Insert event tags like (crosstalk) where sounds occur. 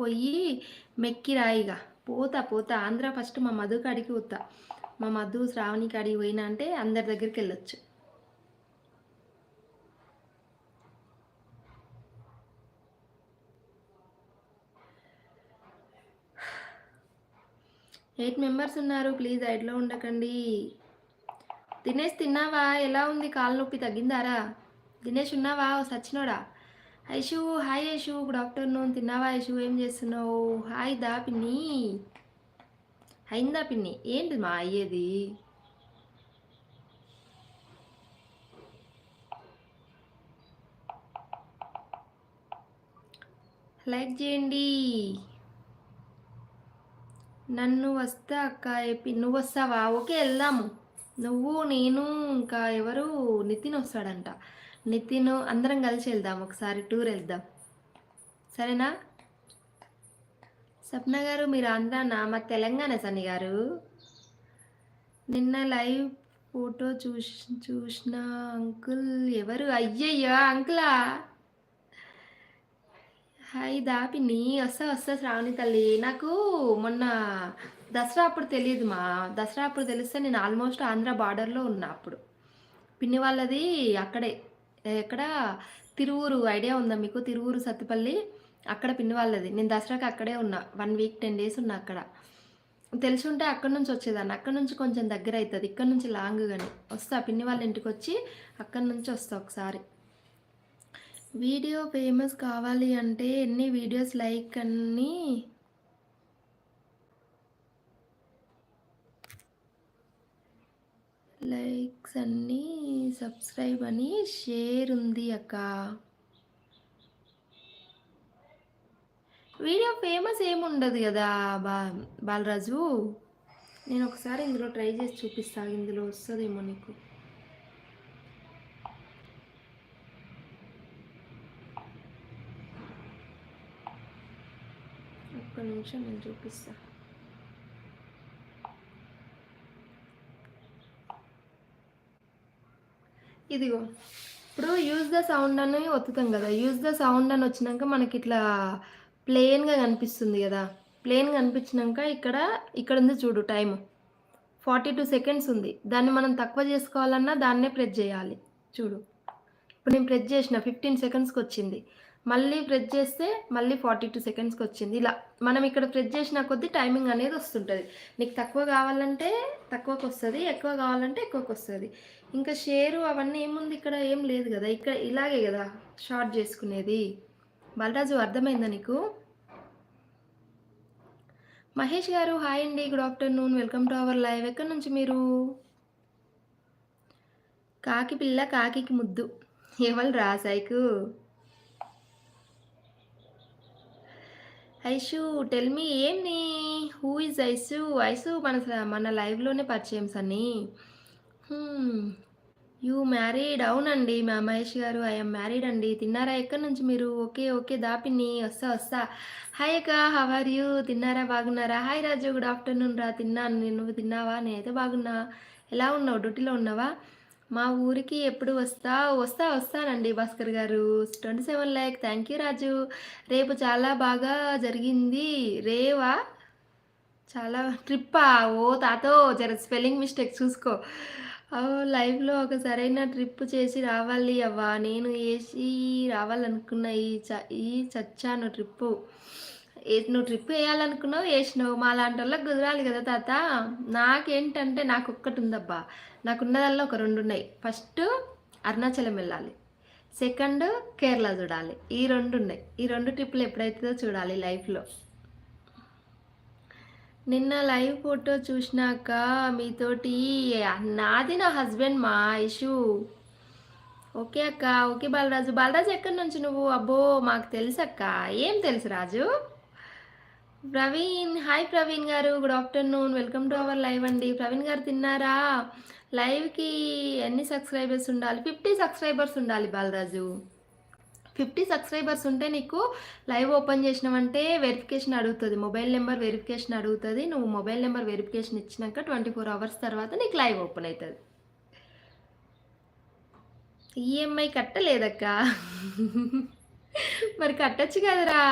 పోయి మెక్కిరాయిగా పోతా పోతా. ఆంధ్ర ఫస్ట్ మా మధు కాడికి పోతా. మా మధు శ్రావణి కాడికి పోయినా అంటే అందరి దగ్గరికి వెళ్ళొచ్చు. ఎయిట్ మెంబర్స్ ఉన్నారు. ప్లీజ్ ఐడ్లో ఉండకండి. దినేష్ తిన్నావా? ఎలా ఉంది? కాలు నొప్పి తగ్గిందారా? దినేష్ ఉన్నావా? ఓ సచ్చినోడా? Aishu hi Aishu good afternoon. తిన్నావా ఐషు? ఏం చేస్తున్నావు? హాయ్ దా పిన్ని. అయిందా పిన్ని? ఏంటి మా అయ్యేది? లైక్ చేయండి. నన్ను వస్తా అక్క ఏపీ నువ్వు వస్తావా? ఓకే వెళ్దాము. నువ్వు నేను ఇంకా ఎవరు? నితిన్ వస్తాడంట. నితిన్ అందరం కలిసి వెళ్దాం ఒకసారి టూర్ వెళ్దాం. సరేనా? సప్న గారు మీరు ఆంధ్రానా? మా తెలంగాణ సన్ని గారు. నిన్న లైవ్ ఫోటో చూసి చూసిన అంకుల్ ఎవరు? అయ్యయ్యో అంకులా? హాయ్ దాపిని. వస్తా వస్తా శ్రావణి తల్లి. నాకు మొన్న దసరా అప్పుడు తెలియదు మా. దసరా అప్పుడు తెలిస్తే నేను ఆల్మోస్ట్ ఆంధ్ర బార్డర్లో ఉన్నా అప్పుడు. పిన్ని వాళ్ళది అక్కడే. ఎక్కడ తిరువూరు ఐడియా ఉందా మీకు? తిరువూరు సత్తిపల్లి అక్కడ పిన్ని వాళ్ళది. నేను దసరాకి అక్కడే ఉన్నా. వన్ వీక్ టెన్ డేస్ ఉన్నా అక్కడ. తెలిసి ఉంటే అక్కడ నుంచి వచ్చేదాన్ని. అక్కడ నుంచి కొంచెం దగ్గర అవుతుంది ఇక్కడ నుంచి లాంగ్ కానీ వస్తా. పిన్ని వాళ్ళ ఇంటికి వచ్చి అక్కడ నుంచి వస్తా ఒకసారి. వీడియో ఫేమస్ కావాలి అంటే ఎన్ని వీడియోస్ లైక్ అన్ని లైక్స్ అన్నీ సబ్స్క్రైబ్ అని షేర్ ఉంది అక్క. వీడియో ఫేమస్ ఏముండదు కదా బా బాలరాజు? నేను ఒకసారి ఇందులో ట్రై చేసి చూపిస్తాను ఇందులో వస్తుందేమో నీకు. ఒక్క నిమిషం నేను చూపిస్తాను ఇదిగో. ఇప్పుడు యూజ్ ద సౌండ్ అని ఒత్తుతాం కదా. యూజ్ ద సౌండ్ అని వచ్చినాక మనకి ఇట్లా ప్లెయిన్గా కనిపిస్తుంది కదా. ప్లెయిన్గా కనిపించినాక ఇక్కడ ఇక్కడ ఉంది చూడు టైం ఫార్టీ టూ సెకండ్స్ ఉంది. దాన్ని మనం తక్కువ చేసుకోవాలన్నా దాన్నే ప్రెస్ చేయాలి. చూడు. ఇప్పుడు నేను ప్రెస్ చేసిన ఫిఫ్టీన్ సెకండ్స్కి వచ్చింది. మళ్ళీ ప్రెస్ చేస్తే మళ్ళీ ఫార్టీ టూ సెకండ్స్కి వచ్చింది. ఇలా మనం ఇక్కడ ప్రెస్ చేసిన కొద్దీ టైమింగ్ అనేది వస్తుంటుంది. నీకు తక్కువ కావాలంటే తక్కువకి వస్తుంది ఎక్కువ కావాలంటే ఎక్కువకి వస్తుంది. ఇంకా షేరు అవన్నీ ఏముంది ఇక్కడ? ఏం లేదు కదా. ఇక్కడ ఇలాగే కదా షార్ట్ చేసుకునేది. బలరాజు అర్థమైందా నీకు? మహేష్ గారు హాయ్ అండి. Good afternoon welcome to our live ఎక్కడి నుంచి మీరు? కాకి పిల్ల కాకి ముద్దు. ఎవరు రా ఐషు టెల్ మీ ఏంని హూ ఇస్ ఐసు ఐసు మన మన లైవ్లోనే పరిచయం సన్ని. యూ మ్యారీడ్ అవునండి మా మహేష్ గారు ఐఎమ్ మ్యారీడ్ అండి. తిన్నారా ఎక్కడి నుంచి మీరు? ఓకే ఓకే దాపిని వస్తా వస్తా. హాయ్ అక్క ఆర్ యూ తిన్నారా బాగున్నారా? హాయ్ రాజు గుడ్ ఆఫ్టర్నూన్ రా. తిన్నాను నువ్వు తిన్నావా? నేనైతే బాగున్నా. ఎలా ఉన్నావు? డ్యూటీలో ఉన్నావా? మా ఊరికి ఎప్పుడు వస్తా? వస్తా వస్తానండి భాస్కర్ గారు. Twenty seven lakh thank you Raju. రేపు చాలా బాగా జరిగింది. రేవా? చాలా ట్రిప్పా? ఓ తాతో జర స్పెల్లింగ్ మిస్టేక్ చూసుకో. లైఫ్లో ఒక సరైన ట్రిప్ చేసి రావాలి అవ్వా? నేను వేసి రావాలనుకున్న ఈ చ ఈ చచ్చాను ట్రిప్పు. నువ్వు ట్రిప్ వేయాలనుకున్నావు వేసినావు. మా లాంటి వాళ్ళకి కుదరాలి కదా తాత. నాకేంటంటే నాకు ఒక్కటి ఉందబ్బా నాకున్నదల్లా ఒక రెండు ఉన్నాయి ఫస్ట్ అరుణాచలం వెళ్ళాలి. సెకండ్ కేరళ చూడాలి. ఈ రెండు ఉన్నాయి ఈ రెండు ట్రిప్పులు ఎప్పుడైతుందో చూడాలి లైఫ్లో. నిన్న లైవ్ ఫోటో చూసినాక మీతోటి నాది నా హస్బెండ్ మా ఇషు ఓకే అక్క ఓకే బాలరాజు. బాలరాజు ఎక్కడి నుంచి నువ్వు? అబ్బో మాకు తెలుసక్క. ఏం తెలుసు రాజు? ప్రవీణ్ హాయ్ ప్రవీణ్ గారు good afternoon welcome to our live అండి. ప్రవీణ్ గారు తిన్నారా? లైవ్కి ఎన్ని సబ్స్క్రైబర్స్ ఉండాలి? ఫిఫ్టీ సబ్స్క్రైబర్స్ ఉండాలి బాలరాజు. ఫిఫ్టీ సబ్స్క్రైబర్స్ ఉంటే నీకు లైవ్ ఓపెన్ చేసినావంటే వెరిఫికేషన్ అడుగుతుంది. మొబైల్ నెంబర్ వెరిఫికేషన్ అడుగుతుంది. నువ్వు మొబైల్ నెంబర్ వెరిఫికేషన్ ఇచ్చినాక ట్వంటీ ఫోర్ అవర్స్ తర్వాత నీకు లైవ్ ఓపెన్ అవుతుంది ఈఎంఐ కట్టలేదక్క. (laughs) మరి కట్టచ్చు కదరా?